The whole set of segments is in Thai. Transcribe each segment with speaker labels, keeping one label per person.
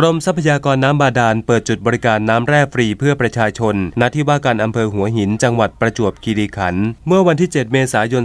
Speaker 1: กรมทรัพยากรน้ำบาดาลเปิดจุดบริการน้ำแร่ฟรีเพื่อประชาชน ณ ที่ว่าการอำเภอหัวหิน จังหวัดประจวบคีรีขันธ์ เมื่อวันที่ 7 เมษายน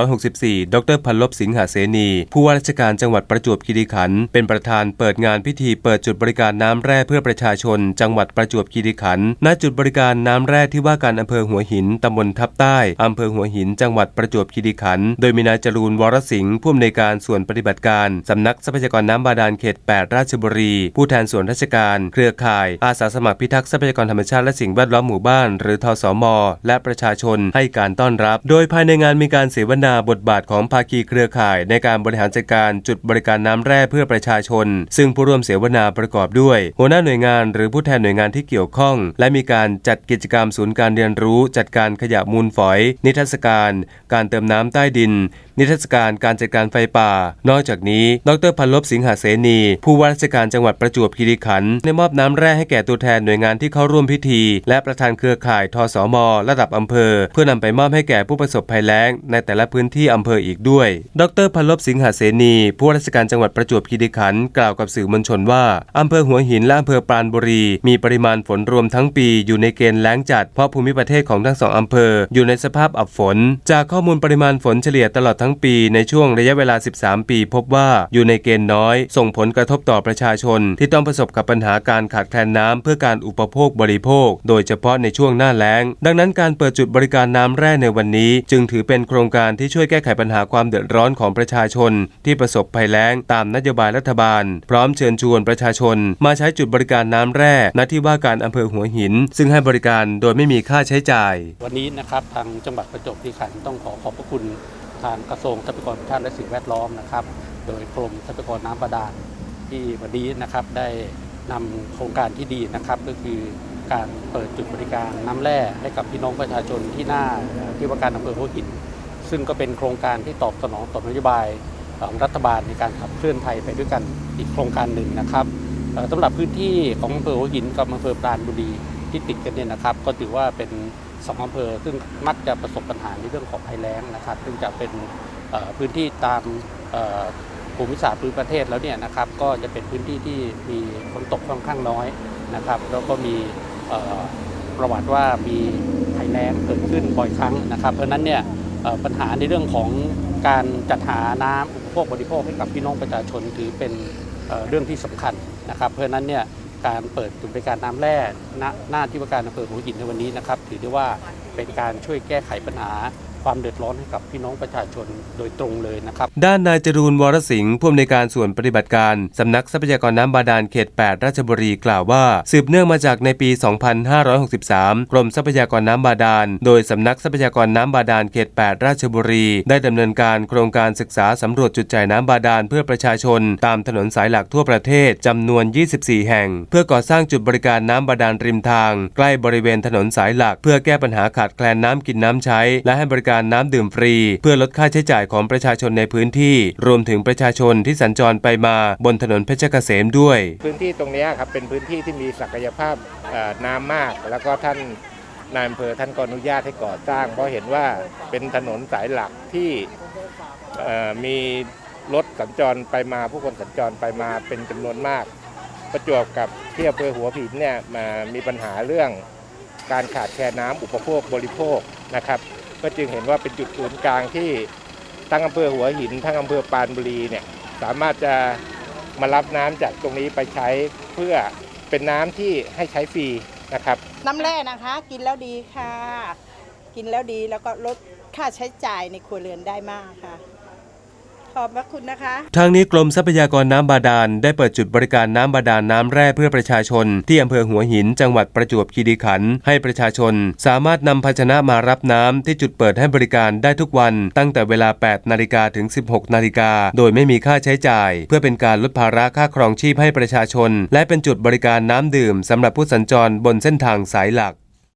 Speaker 1: 2564 ดรพันลบสิงหาเสนี ผู้ว่าราชการจังหวัดประจวบคีรีขันธ์ เป็นประธานเปิดงานพิธีเปิดจุดบริการน้ำแร่เพื่อประชาชน จังหวัดประจวบคีรีขันธ์ ณ จุดบริการน้ำแร่ที่ว่าการอำเภอหัวหิน ตำบลทับใต้ อำเภอหัวหิน จังหวัดประจวบคีรีขันธ์ โดยมีนายจรูนวรสิงห์ผู้อำนวยการส่วนปฏิบัติการ สำนักทรัพยากรน้ำบาดาลเขต 8 ราชบุรีผู้แทนส่วนราชการ เครือข่าย อาสาสมัครพิทักษ์ทรัพยากรธรรมชาติและสิ่งแวดล้อมหมู่บ้าน หรือทสม และประชาชนให้การต้อนรับ โดยภายในงานมีการเสวนาบทบาทของภาคีเครือข่าย ในการบริหารจัดการจุดบริการน้ำแร่เพื่อประชาชน ซึ่งผู้ร่วมเสวนาประกอบด้วย หัวหน้าหน่วยงาน หรือผู้แทนหน่วยงานที่เกี่ยวข้อง และมีการจัดกิจกรรมศูนย์การเรียนรู้ จัดการขยะมูลฝอย นิทรรศการ การเติมน้ำใต้ดิน นิทรรศการการจัดการไฟป่า นอกจากนี้ ดรพันลบสิงหาเสนี ผู้ว่าราชการจังหวัดประจวบคีรีขันธ์ได้มอบน้ำแร่ให้แก่ตัวแทนหน่วยงานที่เข้าร่วมพิธี และประธานเครือข่ายทสม ระดับอำเภอ เพื่อนำไปมอบให้แก่ผู้ประสบภัยแล้ง ในแต่ละพื้นที่อำเภออีกด้วย ดรพันลบสิงหาเสนีผู้ราชการจังหวัดประจวบคีรีขันธ์กล่าวกับสื่อมวลชนว่าอำเภอหัวหินและอำเภอปราณบุรี มีปริมาณฝนรวมทั้งปีอยู่ในเกณฑ์แล้งจัดเพราะภูมิประเทศของทั้งสองอำเภอ อยู่ในสภาพอับฝน จากข้อมูลปริมาณฝนเฉลี่ยตลอดทั้งปีในช่วงระยะเวลา 13 ปี พบว่าอยู่ในเกณฑ์น้อย ส่งผลกระทบต่อประชาชนที่ต้องประสบกับปัญหาการขาดแคลนน้ำเพื่อการอุปโภคบริโภค โดยเฉพาะในช่วงหน้าแล้ง ดังนั้นการเปิดจุดบริการน้ำแร่ในวันนี้ จึงถือเป็นโครงการที่ช่วยแก้ไขปัญหาความเดือดร้อนของประชาชน ที่ประสบภัยแล้งตามนโยบายรัฐบาล พร้อมเชิญชวนประชาชน มาใช้จุดบริการน้ำแร่ณที่ว่าการอำเภอหัวหิน ซึ่งให้บริการโดยไม่มีค่าใช้จ่าย
Speaker 2: วันนี้นะครับทางจังหวัดประจวบคีรีขันธ์ต้องขอขอบพระคุณทางกระทรวงทรัพยากรธรรมชาติและสิ่งแวดล้อมนะครับ โดยกรมทรัพยากรน้ำบาดาล ที่วันนี้นะครับได้นำโครงการที่ดีนะครับ ก็คือการเปิดจุดบริการน้ำแร่ให้กับพี่น้องประชาชนที่หน้าที่ว่าการอำเภอหัวหิน ซึ่งก็เป็นโครงการที่ตอบสนองต่อนโยบายของรัฐบาลในการขับเคลื่อนไทยไปด้วยกันอีกโครงการหนึ่งนะครับสำหรับพื้นที่ของอำเภอหัวหินกับอำเภอปราณบุรีที่ติดกันเนี่ยนะครับ ก็ถือว่าเป็นสองอำเภอซึ่งมักจะประสบปัญหาในเรื่องของภัยแล้งนะครับ ซึ่งจะเป็นพื้นที่ตาม ภูมิศาสตร์พื้นประเทศแล้วเนี่ยนะครับก็จะเป็นพื้นที่ที่มีฝนตกค่อนข้างน้อยนะครับ แล้วก็มีประวัติว่ามีภัยแล้งเกิดขึ้นบ่อยครั้งนะครับ เพราะนั้นเนี่ยปัญหาในเรื่องของการจัดหาน้ำอุปโภคบริโภคให้กับพี่น้องประชาชนถือเป็นเรื่องที่สำคัญนะครับ เพราะนั้นเนี่ยการเปิดจุดบริการน้ำแร่หน้าที่ว่าการอำเภอหัวหินในวันนี้นะครับ ถือได้ว่าเป็นการช่วยแก้ไขปัญหา ความเดือดร้อนให้กับพี่น้องประชาชนโดยตรงเลยนะครับ
Speaker 1: ด้านนายจรูนวรสิงห์ผู้อำนวยการส่วนปฏิบัติการ สำนักทรัพยากรน้ำบาดาลเขต 8 ราชบุรีกล่าวว่า สืบเนื่องมาจากในปี 2563 กรมทรัพยากรน้ำบาดาล โดยสำนักทรัพยากรน้ำบาดาลเขต 8 ราชบุรี ได้ดำเนินการโครงการศึกษาสำรวจจุดจ่ายน้ำบาดาลเพื่อประชาชน ตามถนนสายหลักทั่วประเทศจำนวน 24 แห่ง เพื่อก่อสร้างจุดบริการน้ำบาดาลริมทาง ใกล้บริเวณถนนสายหลัก เพื่อแก้ปัญหาขาดแคลนน้ำกินน้ำใช้ และให้บริการน้ำดื่มฟรี เพื่อลดค่าใช้จ่ายของประชาชนในพื้นที่ รวมถึงประชาชนที่สัญจรไปมาบนถนนเพชรเกษมด้วย
Speaker 3: พื้นที่ตรงนี้ครับเป็นพื้นที่ที่มีศักยภาพน้ำมาก แล้วก็ท่านนายอำเภอท่านก็อนุญาตให้ก่อสร้าง เพราะเห็นว่าเป็นถนนสายหลักที่มีรถสัญจรไปมาผู้คนสัญจรไปมาเป็นจำนวนมาก ประจวบกับที่อำเภอหัวผินเนี่ยมามีปัญหาเรื่องการขาดแคลนน้ำอุปโภคบริโภคนะครับ ก็จึงเห็นว่าเป็นจุดศูนย์กลางที่ทั้งอำเภอหัวหิน ทั้งอำเภอปานบุรีเนี่ยสามารถจะมารับน้ำจากตรงนี้ไปใช้เพื่อเป็นน้ำที่ให้ใช้ฟรีนะครับ
Speaker 4: น้ำแร่นะคะกินแล้วดีค่ะ กินแล้วดีแล้วก็ลดค่าใช้จ่ายในครัวเรือนได้มากค่ะ ขอบพระคุณนะคะ
Speaker 1: ทางนี้กรมทรัพยากรน้ำบาดาลได้เปิดจุดบริการน้ำบาดาลน้ำแร่เพื่อประชาชน ที่อำเภอหัวหินจังหวัดประจวบคีรีขันธ์ให้ประชาชน สามารถนำภาชนะมารับน้ำที่จุดเปิดให้บริการได้ทุกวันตั้งแต่เวลา 8 นาฬิกาถึง 16 นาฬิกา โดยไม่มีค่าใช้จ่าย เพื่อเป็นการลดภาระค่าครองชีพให้ประชาชน และเป็นจุดบริการน้ำดื่มสำหรับผู้สัญจรบนเส้นทางสายหลัก